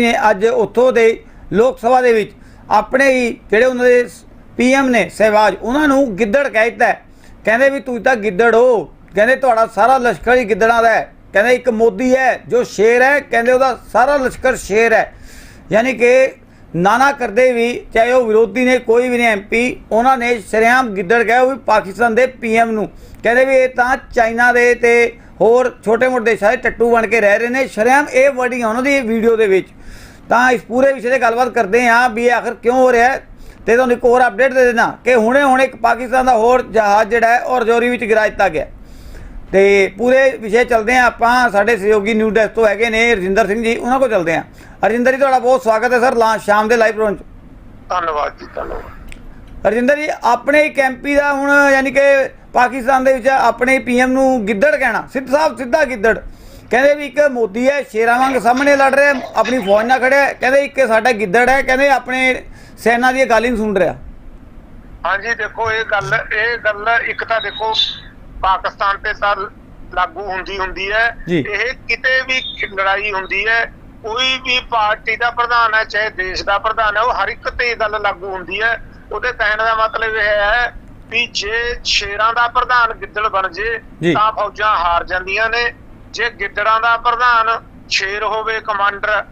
ਨੇ ਅੱਜ ਉੱਥੋਂ ਦੇ ਲੋਕ ਸਭਾ ਦੇ ਵਿੱਚ ਆਪਣੇ ਹੀ ਜਿਹੜੇ ਉਹਨਾਂ ਦੇ ਪੀਐਮ ਨੇ ਸਹਿਬਾਜ, ਉਹਨਾਂ ਨੂੰ ਗਿੱਦੜ ਕਹਿ ਦਿੱਤਾ ਕਹਿੰਦੇ ਵੀ ਤੂੰ ਤਾਂ ਗਿੱਦੜ ਹੋ। ਕਹਿੰਦੇ ਤੁਹਾਡਾ ਸਾਰਾ ਲਸ਼ਕਰ ਹੀ ਗਿੱਦੜਾਂ ਦਾ ਹੈ। ਕਹਿੰਦੇ ਇੱਕ ਮੋਦੀ ਹੈ ਜੋ ਸ਼ੇਰ ਹੈ। ਕਹਿੰਦੇ ਉਹਦਾ ਸਾਰਾ ਲਸ਼ਕਰ ਸ਼ੇਰ ਹੈ। ਯਾਨੀ ਕਿ ਨਾਨਾ ਕਰਦੇ ਵੀ, ਚਾਹੇ ਉਹ ਵਿਰੋਧੀ ਨੇ, ਕੋਈ ਵੀ ਨੇ ਐਮਪੀ ਉਹਨਾਂ ਨੇ ਸ਼ਰੇਆਮ ਗਿੱਦੜ ਕਿਹਾ, ਉਹ ਵੀ ਪਾਕਿਸਤਾਨ ਦੇ ਪੀਐਮ ਨੂੰ। ਕਹਿੰਦੇ ਵੀ ਇਹ ਤਾਂ ਚਾਈਨਾ ਦੇ ਤੇ ਹੋਰ ਛੋਟੇ ਮੋਟੇ ਦੇਸ਼ਾਂ ਦੇ ਟੱਟੂ ਬਣ ਕੇ ਰਹਿ ਰਹੇ ਨੇ। ਸ਼ਰੇਆਮ ਇਹ ਵਰਡਿੰਗ ਉਹਨਾਂ ਦੀ ਵੀਡੀਓ ਦੇ ਵਿੱਚ। ਤਾਂ ਇਸ ਪੂਰੇ ਵਿਸ਼ੇ ਤੇ ਗੱਲਬਾਤ ਕਰਦੇ ਹਾਂ ਵੀ ਇਹ ਆਖਰ ਕਿਉਂ ਹੋ ਰਿਹਾ ਹੈ। ਤੇ ਤੁਹਾਨੂੰ ਇੱਕ ਹੋਰ ਅਪਡੇਟ ਦੇ ਦੇਣਾ ਕਿ ਹੁਣੇ ਹੁਣੇ ਇੱਕ ਪਾਕਿਸਤਾਨ ਦਾ ਹੋਰ ਜਹਾਜ਼ ਜਿਹੜਾ ਹੈ ਉਹ ਰਜੌਰੀ ਵਿੱਚ ਗਿਰਾ ਦਿੱਤਾ ਗਿਆ। ਤੇ ਪੂਰੇ ਵਿਸ਼ੇ ਚੱਲਦੇ ਹਾਂ ਆਪਾਂ ਸਾਡੇ ਸਹਿਯੋਗੀ ਨਿਊ ਡੈਸਕ ਤੋਂ ਹੈਗੇ ਨੇ ਰਜਿੰਦਰ ਸਿੰਘ ਜੀ ਉਹਨਾਂ ਕੋਲ ਚੱਲਦੇ ਹਾਂ। ਰਜਿੰਦਰ ਜੀ ਤੁਹਾਡਾ ਬਹੁਤ ਸਵਾਗਤ ਹੈ ਸਰ ਲਾ ਸ਼ਾਮ ਦੇ ਲਾਈਵ ਪ੍ਰੋਗਰਾਮ 'ਚ ਧੰਨਵਾਦ ਜੀ ਧੰਨਵਾਦ। ਰਜਿੰਦਰ ਜੀ ਆਪਣੇ ਇੱਕ ਐਮਪੀ ਦਾ ਹੁਣ ਯਾਨੀ ਕਿ ਪਾਕਿਸਤਾਨ ਦੇ ਵਿੱਚ ਆਪਣੇ ਪੀਐਮ ਨੂੰ ਗਿੱਦੜ ਕਹਿਣਾ ਸਿੱਧ ਸਾਹਿਬ ਸਿੱਧਾ ਗਿੱਦੜ। ਕਹਿੰਦੇ ਵੀ ਇੱਕ ਮੋਦੀ ਹੈ ਸ਼ੇਰਾਂ ਵਾਂਗ ਸਾਹਮਣੇ ਲੜ ਰਿਹਾ ਆਪਣੀ ਫੌਜ ਨਾਲ ਖੜਿਆ। ਕਹਿੰਦੇ ਇੱਕ ਸਾਡਾ ਗਿੱਦੜ ਹੈ ਕਹਿੰਦੇ ਆਪਣੇ ਸੈਨਾ ਦੀ ਗੱਲ ਹੀ ਨਹੀਂ ਸੁਣ ਰਿਹਾ ਹਾਂਜੀ ਦੇਖੋ ਇਹ ਗੱਲ ਇਹ ਗੱਲ ਇੱਕ ਤਾਂ ਦੇਖੋ ਪਾਕਿਸਤਾਨ ਤੇ ਤਾਂ ਲਾਗੂ ਹੁੰਦੀ ਹੁੰਦੀ ਹੈ। ਇਹ ਕਿਤੇ ਵੀ ਲੜਾਈ ਹੁੰਦੀ ਹੈ ਕੋਈ ਵੀ ਪਾਰਟੀ ਦਾ ਪ੍ਰਧਾਨ ਹੈ ਚਾਹੇ ਦੇਸ਼ ਦਾ ਪ੍ਰਧਾਨ ਹੈ ਉਹ ਹਰ ਇੱਕ ਤੇ ਇਹ ਗੱਲ ਲਾਗੂ ਹੁੰਦੀ ਹੈ ਉਹਦੇ ਕਹਿਣ ਦਾ ਮਤਲਬ ਇਹ ਹੈ ਵੀ ਜੇ ਸ਼ੇਰਾਂ ਦਾ ਪ੍ਰਧਾਨ ਗਿੱਦੜ ਬਣ ਜੀ। ਤਾਂ ਫੌਜਾਂ ਹਾਰ ਜਾਂਦੀਆਂ ਨੇ ਜੇ ਗਿੱਦੜਾਂ ਦਾ ਪ੍ਰਧਾਨ ਸ਼ੇਰ ਹੋਵੇ ਕਮਾਂਡਰ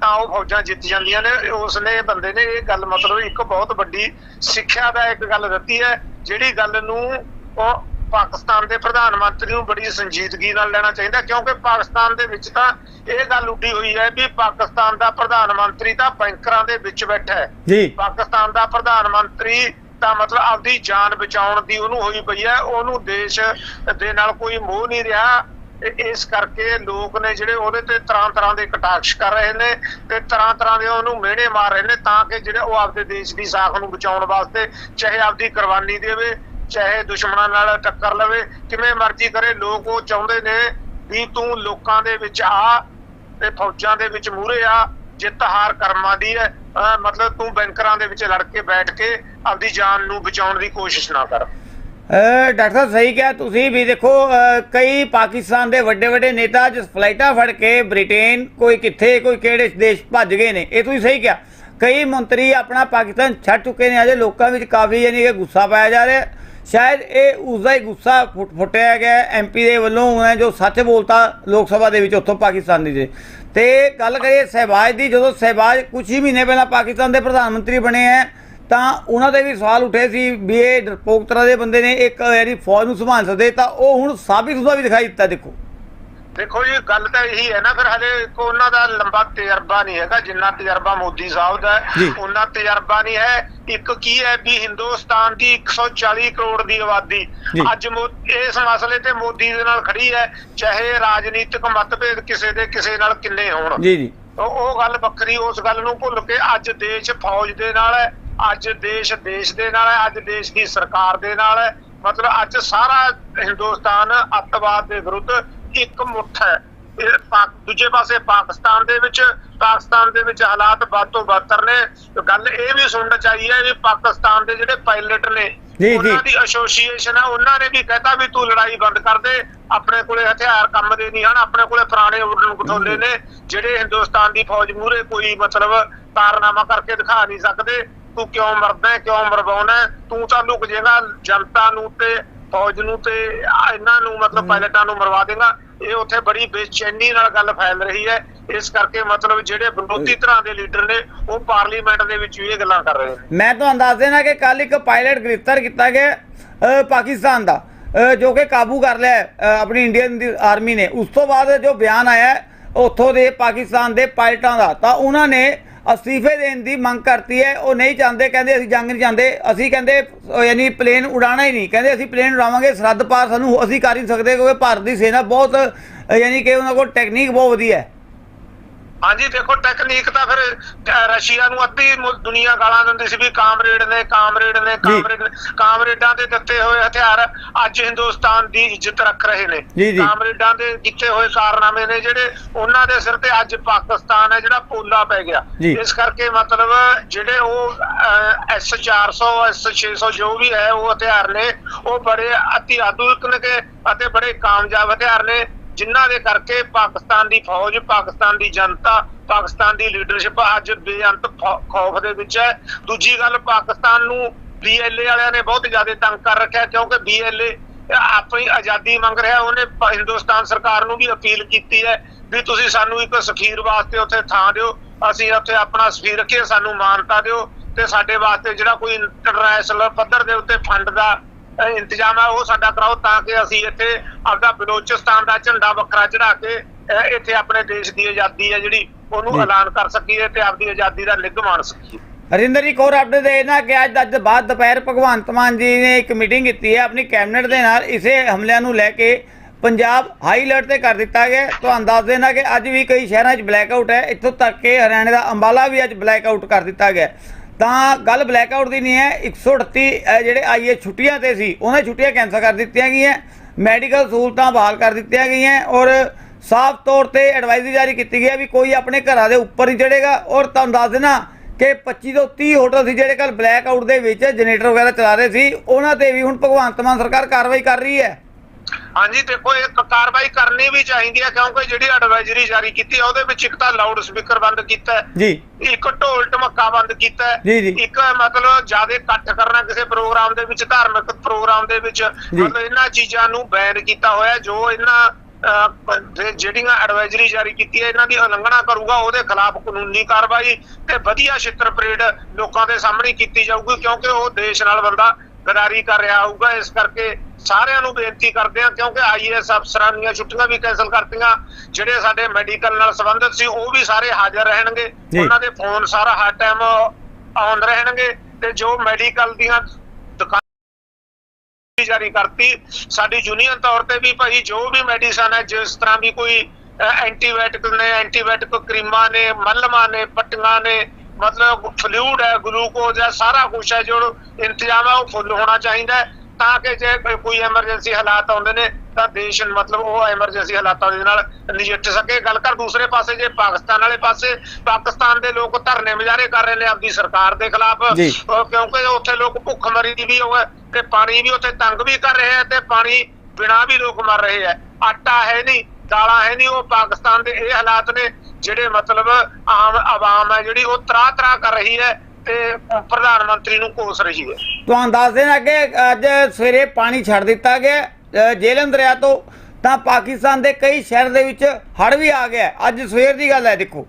ਤਾਂ ਉਹ ਫੌਜਾਂ ਜਿੱਤ ਜਾਂਦੀਆਂ ਨੇ। ਉਸਨੇ ਬੰਦੇ ਨੇ ਇਹ ਗੱਲ ਮਤਲਬ ਇੱਕ ਬਹੁਤ ਵੱਡੀ ਸਿੱਖਿਆ ਦਾ ਇੱਕ ਗੱਲ ਦਿੱਤੀ ਹੈ ਜਿਹੜੀ ਗੱਲ ਨੂੰ ਉਹ ਪਾਕਿਸਤਾਨ ਦੇ ਪ੍ਰਧਾਨ ਮੰਤਰੀ ਨੂੰ ਬੜੀ ਸੰਜੀਦਗੀ ਨਾਲ ਲੈਣਾ ਚਾਹੀਦਾ ਕਿਉਂਕਿ ਪਾਕਿਸਤਾਨ ਦੇ ਵਿੱਚ ਤਾਂ ਇਹ ਗੱਲ ਉੱਡੀ ਹੋਈ ਹੈ ਵੀ ਪਾਕਿਸਤਾਨ ਦਾ ਪ੍ਰਧਾਨ ਮੰਤਰੀ ਤਾਂ ਬੈਂਕਰਾਂ ਦੇ ਵਿੱਚ ਬੈਠਾ ਹੈ। ਜੀ। ਪਾਕਿਸਤਾਨ ਦਾ ਪ੍ਰਧਾਨ ਮੰਤਰੀ ਤਾਂ ਮਤਲਬ ਆਪਦੀ ਜਾਨ ਬਚਾਉਣ ਦੀ ਉਹਨੂੰ ਹੋਈ ਪਈ ਹੈ। ਉਹਨੂੰ ਦੇਸ਼ ਦੇ ਨਾਲ ਕੋਈ ਮੋਹ ਨਹੀਂ ਰਿਹਾ। ਇ- ਇਸ ਕਰਕੇ ਲੋਕ ਨੇ ਜਿਹੜੇ ਉਹਦੇ ਤੇ ਤਰ੍ਹਾਂ ਤਰ੍ਹਾਂ ਦੇ ਕਟਾਕਸ਼ ਕਰ ਰਹੇ ਨੇ ਤੇ ਤਰ੍ਹਾਂ ਤਰ੍ਹਾਂ ਦੇ ਉਹਨੂੰ ਮਿਹਣੇ ਮਾਰ ਰਹੇ ਨੇ ਤਾਂ ਕਿ ਜਿਹੜੇ ਉਹ ਆਪਦੇ ਦੇਸ਼ ਦੀ ਸਾਖ ਨੂੰ ਬਚਾਉਣ ਵਾਸਤੇ ਚਾਹੇ ਆਪਦੀ ਕੁਰਬਾਨੀ ਦੇਵੇ, ਚਾਹੇ ਦੁਸ਼ਮਣਾਂ ਨਾਲ ਟੱਕਰ ਲਵੇ, ਕਿਵੇਂ ਮਰਜ਼ੀ ਕਰੇ, ਲੋਕ ਉਹ ਚਾਹੁੰਦੇ ਨੇ ਵੀ ਤੂੰ ਲੋਕਾਂ ਦੇ ਵਿੱਚ ਆ ਤੇ ਫੌਜਾਂ ਦੇ ਵਿੱਚ ਮੂਹਰੇ ਆ, ਜਿੱਤ ਹਾਰ ਕਰਮਾਂ ਦੀ ਹੈ। ਮਤਲਬ ਤੂੰ ਬੈਂਕਰਾਂ ਦੇ ਵਿੱਚ ਲੜ ਕੇ ਬੈਠ ਕੇ ਆਪਦੀ ਜਾਨ ਨੂੰ ਬਚਾਉਣ ਦੀ ਕੋਸ਼ਿਸ਼ ਨਾ ਕਰ। ਡਾਕਟਰ ਸਾਹਿਬ, ਸਹੀ ਕਿਹਾ ਤੁਸੀਂ ਵੀ ਦੇਖੋ ਕਈ ਪਾਕਿਸਤਾਨ ਦੇ ਵੱਡੇ ਵੱਡੇ ਨੇਤਾ ਜਿਸ ਫਲਾਈਟਾਂ ਫੜ ਕੇ ਬ੍ਰਿਟੇਨ ਕੋਈ ਕਿੱਥੇ, ਕੋਈ ਕਿਹੜੇ ਦੇਸ਼ ਭੱਜ ਗਏ ਨੇ, ਇਹ ਤੁਸੀਂ ਸਹੀ ਕਿਹਾ। ਕਈ ਮੰਤਰੀ ਆਪਣਾ ਪਾਕਿਸਤਾਨ ਛੱਡ ਚੁੱਕੇ ਨੇ, ਅਜੇ ਲੋਕਾਂ ਵਿੱਚ ਕਾਫੀ ਯਾਨੀ ਕਿ ਗੁੱਸਾ ਪਾਇਆ ਜਾ ਰਿਹਾ। ਸ਼ਾਇਦ ਇਹ ਉਸ ਦਾ ਹੀ ਗੁੱਸਾ ਫੁੱਟ- ਫੁੱਟਿਆ ਗਿਆ ਐਮਪੀ ਦੇ ਵੱਲੋਂ ਉਹਨੇ ਜੋ ਸੱਚ ਬੋਲਤਾ ਲੋਕ ਸਭਾ ਦੇ ਵਿੱਚ ਉੱਥੋਂ ਪਾਕਿਸਤਾਨ ਦੀ ਦੇ ਤੇ ਗੱਲ ਕਰੀਏ ਸਹਿਬਾਜ ਦੀ, ਜਦੋਂ ਸਹਿਬਾਜ ਕੁਝ ਹੀ ਮਹੀਨੇ ਪਹਿਲਾਂ ਪਾਕਿਸਤਾਨ ਦੇ ਪ੍ਰਧਾਨ ਮੰਤਰੀ ਬਣੇ ਹੈ ਤਾਂ ਉਹਨਾਂ ਦੇ ਵੀ ਸਵਾਲ ਉੱਠੇ ਸੀ ਵੀ ਇਹ ਡਰਪੋਕ ਤਰ੍ਹਾਂ ਦੇ ਬੰਦੇ ਨੇ ਇੱਕ ਯਾਨੀ ਫੌਜ ਨੂੰ ਸੰਭਾਲ ਸਕਦੇ ਤਾਂ ਉਹ ਹੁਣ ਸਾਬਿਤ ਹੁੰਦਾ ਵੀ ਦਿਖਾਈ ਦਿੱਤਾ ਦੇਖੋ। ਦੇਖੋ ਜੀ ਗੱਲ ਤਾਂ ਇਹੀ ਹੈ ਨਾ ਫਿਰ ਹਲੇ ਕੋ ਉਹਨਾਂ ਦਾ ਲੰਬਾ ਤਜਰਬਾ ਨਹੀਂ ਹੈਗਾ ਜਿੰਨਾ ਤਜਰਬਾ ਮੋਦੀ ਸਾਹਿਬ ਦਾ ਉਹਨਾਂ ਤਜਰਬਾ ਨਹੀਂ ਹੈ। ਇੱਕ ਕੀ ਹੈ ਵੀ ਹਿੰਦੁਸਤਾਨ ਦੀ 140 ਕਰੋੜ ਦੀ ਆਬਾਦੀ। ਅੱਜ ਇਸ ਮਸਲੇ ਤੇ ਮੋਦੀ ਦੇ ਨਾਲ ਖੜੀ ਹੈ ਚਾਹੇ ਰਾਜਨੀਤਿਕ ਮਤਭੇਦ ਕਿਸੇ ਦੇ ਕਿਸੇ ਨਾਲ ਕਿੰਨੇ ਹੋਣ। ਜੀ ਜੀ। ਉਹ ਉਹ ਗੱਲ ਵੱਖਰੀ ਉਸ ਗੱਲ ਨੂੰ ਭੁੱਲ ਕੇ ਅੱਜ ਦੇਸ਼ ਫੌਜ ਦੇ ਨਾਲ ਹੈ। ਅੱਜ ਦੇਸ਼ ਦੇਸ਼ ਦੇ ਨਾਲ ਹੈ ਅੱਜ ਦੇਸ਼ ਦੀ ਸਰਕਾਰ ਦੇ ਨਾਲ ਹੈ। ਮਤਲਬ ਅੱਜ ਸਾਰਾ ਹਿੰਦੁਸਤਾਨ ਅੱਤਵਾਦ ਦੇ ਵਿਰੁੱਧ ਇੱਕ ਮੁੱਠ ਹੈ। ਦੂਜੇ ਪਾਸੇ ਪਾਕਿਸਤਾਨ ਦੇ ਵਿੱਚ ਪਾਕਿਸਤਾਨ ਦੇ ਵਿੱਚ ਹਾਲਾਤ ਵੱਧ ਤੋਂ ਬਦਤਰ ਨੇ। ਗੱਲ ਇਹ ਵੀ ਸੁਣਨ ਚਾਹੀਦੀ ਹੈ ਵੀ ਪਾਕਿਸਤਾਨ ਦੇ ਜਿਹੜੇ ਪਾਇਲਟ ਨੇ। ਉਹਨਾਂ ਦੀ ਐਸੋਸੀਏਸ਼ਨ ਹੈ ਉਹਨਾਂ ਨੇ ਵੀ ਕਹਿਤਾ ਵੀ ਤੂੰ ਲੜਾਈ ਬੰਦ ਕਰ ਦੇ ਆਪਣੇ ਕੋਲੇ ਹਥਿਆਰ ਕੰਮ ਦੇ ਨਹੀਂ ਹਨ ਆਪਣੇ ਕੋਲੇ ਪੁਰਾਣੇ ਉਡਣ ਕਟੋਲੇ ਨੇ। ਜਿਹੜੇ ਹਿੰਦੁਸਤਾਨ ਦੀ ਫੌਜ ਮੂਹਰੇ ਕੋਈ ਮਤਲਬ ਕਾਰਨਾਮਾ ਕਰਕੇ ਦਿਖਾ ਨਹੀਂ ਸਕਦੇ ਤੂੰ ਕਿਉਂ ਮਰਦਾ ਕਿਉਂ ਮਰਵਾਉਣਾ? ਤੂੰ ਤਾਂ ਲੁਕ ਜਾਏਗਾ ਜਨਤਾ ਨੂੰ ਤੇ ਫੌਜ ਨੂੰ ਤੇ ਇਹਨਾਂ ਨੂੰ ਮਤਲਬ ਪਾਇਲਟਾਂ ਨੂੰ ਮਰਵਾ ਦੇਗਾ। ਇਹ ਉੱਥੇ ਬੜੀ ਬੇਚੈਨੀ ਨਾਲ ਗੱਲ ਫੈਲ ਰਹੀ ਹੈ। ਇਸ ਕਰਕੇ ਮਤਲਬ ਜਿਹੜੇ ਵਿਰੋਧੀ ਧਿਰਾਂ ਦੇ ਲੀਡਰ ਨੇ ਉਹ ਪਾਰਲੀਮੈਂਟ ਦੇ ਵਿੱਚ ਵੀ ਇਹ ਗੱਲਾਂ ਕਰ ਰਹੇ ਨੇ। ਮੈਂ ਤੁਹਾਨੂੰ ਦੱਸ ਦੇਣਾ ਕਿ ਕੱਲ ਇੱਕ ਪਾਇਲਟ ਗ੍ਰਿਫਤਾਰ ਕੀਤਾ ਗਿਆ ਪਾਕਿਸਤਾਨ ਦਾ। ਜੋ ਕਿ ਕਾਬੂ ਕਰ ਲਿਆ ਆਪਣੀ ਇੰਡੀਅਨ ਆਰਮੀ ਨੇ। ਉਸ ਤੋਂ ਬਾਅਦ ਜੋ ਬਿਆਨ ਆਇਆ ਉੱਥੋਂ ਦੇ ਪਾਕਿਸਤਾਨ ਦੇ ਪਾਇਲਟਾਂ ਦਾ ਤਾਂ ਉਹਨਾਂ ਨੇ ਅਸਤੀਫੇ ਦੇਣ ਦੀ ਮੰਗ ਕਰਤੀ ਹੈ, ਉਹ ਨਹੀਂ ਚਾਹੁੰਦੇ, ਕਹਿੰਦੇ ਅਸੀਂ ਜੰਗ ਨਹੀਂ ਚਾਹੁੰਦੇ, ਅਸੀਂ ਕਹਿੰਦੇ ਯਾਨੀ ਪਲੇਨ ਉਡਾਣਾ ਹੀ ਨਹੀਂ, ਕਹਿੰਦੇ ਅਸੀਂ ਪਲੇਨ ਉਡਾਵਾਂਗੇ, ਸਰਹੱਦ ਪਾਰ ਸਾਨੂੰ ਅਸੀਂ ਕਰ ਹੀ ਨਹੀਂ ਸਕਦੇ ਕਿਉਂਕਿ ਭਾਰਤ ਦੀ ਸੈਨਾ ਬਹੁਤ ਯਾਨੀ ਕਿ ਉਹਨਾਂ ਕੋਲ ਟੈਕਨੀਕ ਬਹੁਤ ਵਧੀਆ ਹੈ। ਹਾਂਜੀ ਦੇਖੋ ਟੈਕਨੀਕ ਤਾਂ ਫਿਰ ਰਸ਼ੀਆ ਨੂੰ ਅੱਧੀ ਦੁਨੀਆ ਗਾਲਾਂ ਦਿੰਦੀ ਸੀ ਵੀ ਕਾਮਰੇਡ ਨੇ ਕਾਮਰੇਡ ਨੇ ਕਾਮਰੇਡ ਕਾਮਰੇਡਾਂ ਦੇ ਦਿੱਤੇ ਹੋਏ ਹਥਿਆਰ ਅੱਜ ਹਿੰਦੁਸਤਾਨ ਦੀ ਇੱਜ਼ਤ ਰੱਖ ਰਹੇ ਨੇ। ਕਾਮਰੇਡਾਂ ਦੇ ਕੀਤੇ ਹੋਏ ਕਾਰਨਾਮੇ ਨੇ ਜਿਹੜੇ ਉਹਨਾਂ ਦੇ ਸਿਰ ਤੇ ਅੱਜ ਪਾਕਿਸਤਾਨ ਹੈ ਜਿਹੜਾ ਪੋਲਾ ਪੈ ਗਿਆ। ਇਸ ਕਰਕੇ ਮਤਲਬ ਜਿਹੜੇ ਉਹ ਐਸ 400 ਐਸ 600 ਜੋ ਵੀ ਹੈ ਉਹ ਹਥਿਆਰ ਨੇ ਉਹ ਬੜੇ ਅਤੀ ਆਧੁਨਿਕ ਨੇ ਅਤੇ ਬੜੇ ਕਾਮਯਾਬ ਹਥਿਆਰ ਨੇ ਜਿਨ੍ਹਾਂ ਦੇ ਕਰਕੇ ਪਾਕਿਸਤਾਨ ਦੀ ਫੌਜ, ਪਾਕਿਸਤਾਨ ਦੀ ਜਨਤਾ, ਪਾਕਿਸਤਾਨ ਦੀ ਲੀਡਰਸ਼ਿਪ ਅੱਜ ਬੇਅੰਤ ਖੌਫ ਦੇ ਵਿੱਚ ਹੈ। ਦੂਜੀ ਗੱਲ, ਪਾਕਿਸਤਾਨ ਨੂੰ ਬੀਐਲਏ ਵਾਲਿਆਂ ਨੇ ਬਹੁਤ ਜ਼ਿਆਦਾ ਤੰਗ ਕਰ ਰੱਖਿਆ ਕਿਉਂਕਿ ਬੀਐਲਏ ਆਪਣੀ ਆਜ਼ਾਦੀ ਮੰਗ ਰਿਹਾ, ਉਹਨੇ ਹਿੰਦੁਸਤਾਨ ਸਰਕਾਰ ਨੂੰ ਵੀ ਅਪੀਲ ਕੀਤੀ ਹੈ ਵੀ ਤੁਸੀਂ ਸਾਨੂੰ ਇੱਕ ਸਫੀਰ ਵਾਸਤੇ ਉੱਥੇ ਥਾਂ ਦਿਓ, ਅਸੀਂ ਉੱਥੇ ਆਪਣਾ ਸਫੀਰ ਰੱਖੀਏ, ਸਾਨੂੰ ਮਾਨਤਾ ਦਿਓ ਤੇ ਸਾਡੇ ਵਾਸਤੇ ਜਿਹੜਾ ਕੋਈ ਇੰਟਰਨੈਸ਼ਨਲ ਪੱਧਰ ਦੇ ਉੱਤੇ ਫੰਡ ਦਾ ਇੰਤਜ਼ਾਮ ਹੈ ਉਹ ਸਾਡਾ ਕਰਾਓ ਤਾਂ ਕਿ ਅਸੀਂ ਇੱਥੇ ਆਪਦਾ ਬਲੋਚਿਸਤਾਨ ਦਾ ਝੰਡਾ ਵੱਖਰਾ ਚੜਾ ਕੇ ਇੱਥੇ ਆਪਣੇ ਦੇਸ਼ ਦੀ ਆਜ਼ਾਦੀ ਹੈ ਜਿਹੜੀ ਜੀ। ਉਹਨੂੰ ਐਲਾਨ ਕਰ ਸਕੀਏ ਤੇ ਆਪਦੀ ਆਜ਼ਾਦੀ ਦਾ ਨਿੱਘ ਮਾਣ ਸਕੀਏ ਹਰਿੰਦਰ ਇੱਕ ਹੋਰ ਅਪਡੇਟ ਦੇ ਨਾ ਕਿ ਅੱਜ ਅੱਜ ਬਾਅਦ ਦੁਪਹਿਰ ਭਗਵੰਤ ਮਾਨ ਜੀ ਨੇ ਇੱਕ ਮੀਟਿੰਗ ਕੀਤੀ ਹੈ ਆਪਣੀ ਕੈਬਨਿਟ ਦੇ ਨਾਲ ਇਸੇ ਹਮਲਿਆਂ ਨੂੰ ਲੈ ਕੇ ਪੰਜਾਬ ਹਾਈ ਅਲਰਟ ਤੇ ਕਰ ਦਿੱਤਾ ਗਿਆ। ਤੁਹਾਨੂੰ ਦੱਸ ਦੇਣਾ ਕਿ ਅੱਜ ਵੀ ਕਈ ਸ਼ਹਿਰਾਂ 'ਚ ਬਲੈਕਆਊਟ ਹੈ ਇੱਥੋਂ ਤੱਕ ਕਿ ਹਰਿਆਣਾ ਦਾ ਅੰਬਾਲਾ ਵੀ ਅੱਜ ਬਲੈਕਆਊਟ ਕਰ ਦਿੱਤਾ ਗਿਆ। ਤਾਂ ਗੱਲ ਬਲੈਕਆਊਟ ਦੀ ਨਹੀਂ ਹੈ 138 ਅਹ, ਜਿਹੜੇ ਆਈਏ ਛੁੱਟੀਆਂ ਤੇ ਸੀ ਉਹਨਾਂ ਛੁੱਟੀਆਂ ਕੈਂਸਲ ਕਰ ਦਿੱਤੀਆਂ ਗਈਆਂ ਮੈਡੀਕਲ ਸਹੂਲਤਾਂ ਬਹਾਲ ਕਰ ਦਿੱਤੀਆਂ ਗਈਆਂ ਔਰ ਸਾਫ਼ ਤੌਰ ਤੇ ਐਡਵਾਈਜ਼ਰੀ ਜਾਰੀ ਕੀਤੀ ਗਈ ਹੈ ਵੀ ਕੋਈ ਆਪਣੇ ਘਰਾਂ ਦੇ ਉੱਪਰ ਨਹੀਂ ਚੜੇਗਾ ਔਰ ਤੁਹਾਨੂੰ ਦੱਸ ਦੇਣਾ ਕਿ 25 ਤੋਂ 30 ਹੋਟਲ ਸੀ ਜਿਹੜੇ ਕੱਲ ਬਲੈਕ ਆਊਟ ਦੇ ਵਿੱਚ ਜਨਰੇਟਰ ਵਗੈਰਾ ਚਲਾ ਰਹੇ ਸੀ ਉਹਨਾਂ ਤੇ ਵੀ ਹੁਣ ਭਗਵੰਤ ਮਾਨ ਸਰਕਾਰ ਕਾਰਵਾਈ ਕਰ ਰਹੀ ਹੈ। ਹਾਂਜੀ ਦੇਖੋ ਇਹ ਕਾਰਵਾਈ ਕਰਨੀ ਵੀ ਚਾਹੀਦੀ ਹੈ ਕਿਉਂਕਿ ਜਿਹੜੀ ਐਡਵਾਈਜ਼ਰੀ ਜਾਰੀ ਕੀਤੀ ਹੈ ਉਹਦੇ ਵਿੱਚ ਇੱਕ ਤਾਂ ਲਾਊਡ ਸਪੀਕਰ ਬੰਦ ਕੀਤਾ ਹੈ ਜੀ ਇੱਕ ਢੋਲ ਢਮੱਕਾ ਬੰਦ ਕੀਤਾ ਹੈ ਜੀ, ਜੀ। ਇੱਕ ਮਤਲਬ ਜ਼ਿਆਦਾ ਇਕੱਠ ਕਰਨਾ ਕਿਸੇ ਪ੍ਰੋਗਰਾਮ ਦੇ ਵਿੱਚ ਧਾਰਮਿਕ ਪ੍ਰੋਗਰਾਮ ਦੇ ਵਿੱਚ ਮਤਲਬ ਇਹਨਾਂ ਚੀਜ਼ਾਂ ਨੂੰ ਬੈਨ ਕੀਤਾ ਹੋਇਆ ਜੋ ਇਹਨਾਂ ਜਿਹੜੀਆਂ ਐਡਵਾਈਜ਼ਰੀ ਜਾਰੀ ਕੀਤੀ ਹੈ ਇਹਨਾਂ ਦੀ ਉਲੰਘਣਾ ਕਰੂਗਾ ਉਹਦੇ ਖਿਲਾਫ ਕਾਨੂੰਨੀ ਕਾਰਵਾਈ ਤੇ ਵਧੀਆ ਛਿੱਤਰ ਪਰੇਡ ਲੋਕਾਂ ਦੇ ਸਾਹਮਣੇ ਕੀਤੀ ਜਾਊਗੀ ਕਿਉਂਕਿ ਉਹ ਦੇਸ਼ ਨਾਲ ਬੰਦਾ ਗਦਾਰੀ ਕਰ ਰਿਹਾ ਹੋਊਗਾ ਇਸ ਕਰਕੇ ਸਾਰਿਆਂ ਨੂੰ ਬੇਨਤੀ ਕਰਦੇ ਆ ਕਿਉਂਕਿ ਆਈਏਐਸ ਅਫਸਰਾਂ ਦੀਆਂ ਛੁੱਟੀਆਂ ਵੀ ਕੈਨਸਲ ਕਰਤੀਆਂ। ਜਿਹੜੇ ਸਾਡੇ ਮੈਡੀਕਲ ਨਾਲ ਸੰਬੰਧਿਤ ਸੀ ਉਹ ਵੀ ਸਾਰੇ ਹਾਜ਼ਰ ਰਹਿਣਗੇ। ਉਹਨਾਂ ਦੇ ਫੋਨ ਸਾਰਾ ਹਰ ਟਾਈਮ ਆਨ ਰਹਿਣਗੇ ਤੇ ਜੋ ਮੈਡੀਕਲ ਦੀਆਂ ਦੁਕਾਨਾਂ ਵੀ ਜਾਰੀ ਕਰਤੀ ਸਾਡੀ ਯੂਨੀਅਨ ਤੌਰ ਤੇ ਵੀ ਭਾਈ ਜੋ ਵੀ ਮੈਡੀਸਨ ਹੈ ਜਿਸ ਤਰ੍ਹਾਂ ਵੀ ਕੋਈ ਐਂਟੀਬਾਇਓਟਿਕ ਨੇ ਐਂਟੀਬਾਇਓਟਿਕ ਕਰੀਮਾਂ ਨੇ ਮਲਮਾਂ ਨੇ ਪੱਟੀਆਂ ਨੇ ਮਤਲਬ ਫਲੂਇਡ ਹੈ ਗਲੂਕੋਜ਼ ਹੈ ਸਾਰਾ ਕੁਝ ਹੈ ਜੋ ਇੰਤਜ਼ਾਮ ਹੈ ਉਹ ਫੁੱਲ ਹੋਣਾ ਚਾਹੀਦਾ ਹੈ। ਤਾਂ ਕਿ ਜੇ ਕੋਈ- ਐਮਰਜੈਂਸੀ ਹਾਲਾਤ ਆਉਂਦੇ ਨੇ ਤਾਂ ਦੇਸ਼ ਮਤਲਬ ਉਹ ਐਮਰਜੈਂਸੀ ਹਾਲਾਤਾਂ ਦੇ ਨਾਲ ਨਜਿੱਠ ਸਕੇ। ਗੱਲ ਕਰ ਦੂਸਰੇ ਪਾਸੇ ਜੇ ਪਾਕਿਸਤਾਨ ਵਾਲੇ ਪਾਸੇ ਪਾਕਿਸਤਾਨ ਦੇ ਲੋਕ ਧਰਨੇ ਮੁਜ਼ਾਹਰੇ ਕਰ ਰਹੇ ਨੇ ਆਪਦੀ ਸਰਕਾਰ ਦੇ ਖਿਲਾਫ। ਕਿਉਂਕਿ ਉੱਥੇ ਲੋਕ ਭੁੱਖ ਮਰੀ ਦੀ ਵੀ ਉਹ ਹੈ ਤੇ ਪਾਣੀ ਵੀ ਉੱਥੇ ਤੰਗ ਵੀ ਕਰ ਰਹੇ ਹੈ ਤੇ ਪਾਣੀ ਬਿਨਾ ਵੀ ਲੋਕ ਮਰ ਰਹੇ ਹੈ। ਆਟਾ ਹੈ ਨਹੀਂ ਦਾਲਾਂ ਹੈ ਨਹੀਂ ਉਹ ਪਾਕਿਸਤਾਨ ਦੇ ਇਹ ਹਾਲਾਤ ਨੇ ਜਿਹੜੇ ਮਤਲਬ ਆਮ ਆਵਾਮ ਹੈ ਜਿਹੜੀ ਉਹ ਤਰਾ ਤਰਾ ਕਰ ਰਹੀ ਹੈ। ਤੇ ਪ੍ਰਧਾਨ ਮੰਤਰੀ ਨੂੰ ਕੋਸ ਰਹੀ ਹੈ। ਤੁਹਾਨੂੰ ਦੱਸ ਦੇਣਾ ਅੱਗੇ ਅੱਜ ਸਵੇਰੇ ਪਾਣੀ ਛੱਡ ਦਿੱਤਾ ਗਿਆ ਅ, ਜੇਹਲਮ ਦਰਿਆ ਤੋਂ ਤਾਂ ਪਾਕਿਸਤਾਨ ਦੇ ਕਈ ਸ਼ਹਿਰ ਦੇ ਵਿੱਚ ਹੜ ਵੀ ਆ ਗਿਆ। ਅੱਜ ਸਵੇਰ ਦੀ ਗੱਲ ਹੈ ਦੇਖੋ।